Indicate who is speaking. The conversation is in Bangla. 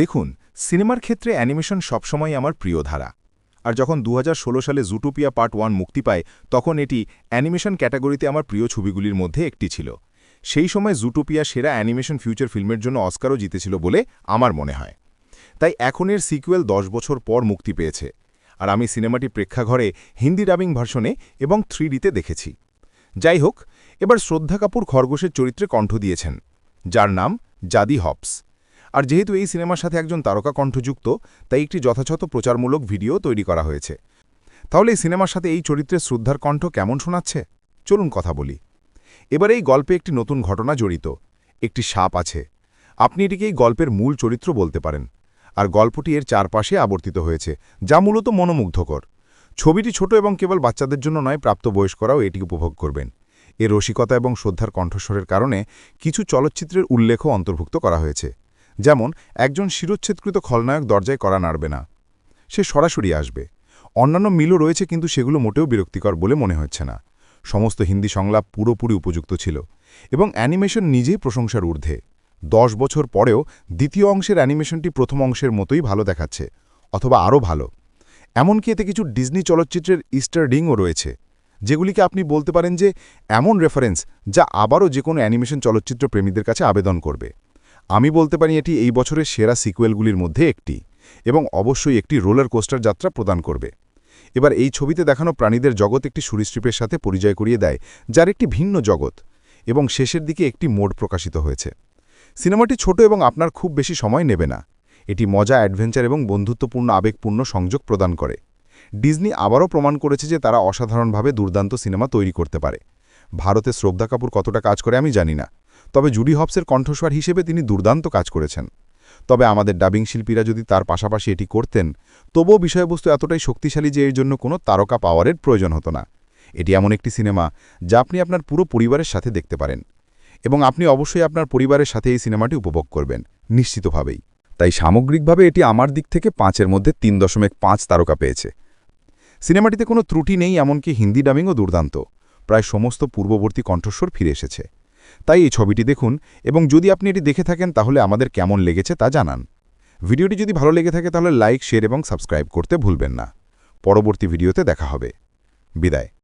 Speaker 1: দেখুন, সিনেমার ক্ষেত্রে অ্যানিমেশন সবসময় আমার প্রিয় ধারা। আর যখন দু হাজার ষোলো সালে জুটোপিয়া পার্ট ওয়ান মুক্তি পায়, তখন এটি অ্যানিমেশন ক্যাটাগরিতে আমার প্রিয় ছবিগুলির মধ্যে একটি ছিল। সেই সময় জুটোপিয়া সেরা অ্যানিমেশন ফিউচার ফিল্মের জন্য অস্কারও জিতেছিল বলে আমার মনে হয়। তাই এখনের সিকুয়েল দশ বছর পর মুক্তি পেয়েছে। আর আমি সিনেমাটি প্রেক্ষাঘরে হিন্দি ডাবিং ভার্সনে এবং থ্রিডিতে দেখেছি। যাই হোক, এবার শ্রদ্ধা কাপুর খরগোশের চরিত্রে কণ্ঠ দিয়েছেন, যার নাম জাদি হপস আর যেহেতু এই সিনেমার সাথে একজন তারকা কণ্ঠযুক্ত, তাই একটি যথাযথ প্রচারমূলক ভিডিও তৈরি করা হয়েছে। তাহলে এই সিনেমার সাথে এই চরিত্রের শ্রদ্ধার কণ্ঠ কেমন শোনাচ্ছে? চলুন কথা বলি। এবার এই গল্পে একটি নতুন ঘটনা জড়িত। একটি সাপ আছে। আপনি এটিকে এই গল্পের মূল চরিত্র বলতে পারেন। আর গল্পটি এর চারপাশে আবর্তিত হয়েছে, যা মূলত মনোমুগ্ধকর। ছবিটি ছোট এবং কেবল বাচ্চাদের জন্য নয়, প্রাপ্তবয়স্করাও এটি উপভোগ করবেন। এর রসিকতা এবং শ্রদ্ধার কণ্ঠস্বরের কারণে কিছু চলচ্চিত্রের উল্লেখও অন্তর্ভুক্ত করা হয়েছে। যেমন, একজন শিরোচ্ছেদকৃত খলনায়ক দরজায় করা নাড়বে না। সে সরাসরি আসবে। অন্যান্য মিলও রয়েছে কিন্তু সেগুলো মোটেও বিরক্তিকর বলে মনে হচ্ছে না। সমস্ত হিন্দি সংলাপ পুরোপুরি উপযুক্ত ছিল এবং অ্যানিমেশন নিজেই প্রশংসার ঊর্ধ্বে। দশ বছর পরেও দ্বিতীয় অংশের অ্যানিমেশনটি প্রথম অংশের মতোই ভালো দেখাচ্ছে, অথবা আরও ভালো। এমনকি এতে কিছু ডিজনি চলচ্চিত্রের ইস্টার ডিংও রয়েছে, যেগুলিকে আপনি বলতে পারেন যে, এমন রেফারেন্স যা আবারও যে কোনো অ্যানিমেশন চলচ্চিত্র প্রেমীদের কাছে আবেদন করবে। আমি বলতে পারি এটি এই বছরের সেরা সিকুয়েলগুলির মধ্যে একটি এবং অবশ্যই একটি রোলার কোস্টার যাত্রা প্রদান করবে। এবার এই ছবিতে দেখানো প্রাণীদের জগৎ একটি সুরিস্ট্রিপের সাথে পরিচয় করিয়ে দেয়, যার একটি ভিন্ন জগৎ এবং শেষের দিকে একটি মোড প্রকাশিত হয়েছে। সিনেমাটি ছোট এবং আপনার খুব বেশি সময় নেবে না। এটি মজা, অ্যাডভেঞ্চার এবং বন্ধুত্বপূর্ণ, আবেগপূর্ণ সংযোগ প্রদান করে। ডিজনি আবারও প্রমাণ করেছে যে তারা অসাধারণভাবে দুর্দান্ত সিনেমা তৈরি করতে পারে। ভারতে শ্রদ্ধা কাপুর কতটা কাজ করে আমি জানি না। তবে জুডি হবসের কণ্ঠস্বর হিসেবে তিনি দুর্দান্ত কাজ করেছেন। তবে আমাদের ডাবিং শিল্পীরা যদি তার পাশাপাশি এটি করতেন, তবুও বিষয়বস্তু এতটাই শক্তিশালী যে এর জন্য কোনো তারকা পাওয়ারের প্রয়োজন হতো না। এটি এমন একটি সিনেমা যা আপনি আপনার পুরো পরিবারের সাথে দেখতে পারেন এবং আপনি অবশ্যই আপনার পরিবারের সাথে এই সিনেমাটি উপভোগ করবেন, নিশ্চিতভাবেই। তাই সামগ্রিকভাবে এটি আমার দিক থেকে পাঁচের মধ্যে তিন দশমিক পাঁচ তারকা পেয়েছে। সিনেমাটিতে কোনো ত্রুটি নেই, এমনকি হিন্দি ডাবিংও দুর্দান্ত। প্রায় সমস্ত পূর্ববর্তী কণ্ঠস্বর ফিরে এসেছে। তাই এই ছবিটি দেখুন এবং যদি আপনি এটি দেখে থাকেন, তাহলে আমাদের কেমন লেগেছে তা জানান। ভিডিওটি যদি ভালো লেগে থাকে, তাহলে লাইক, শেয়ার এবং সাবস্ক্রাইব করতে ভুলবেন না। পরবর্তী ভিডিওতে দেখা হবে। বিদায়।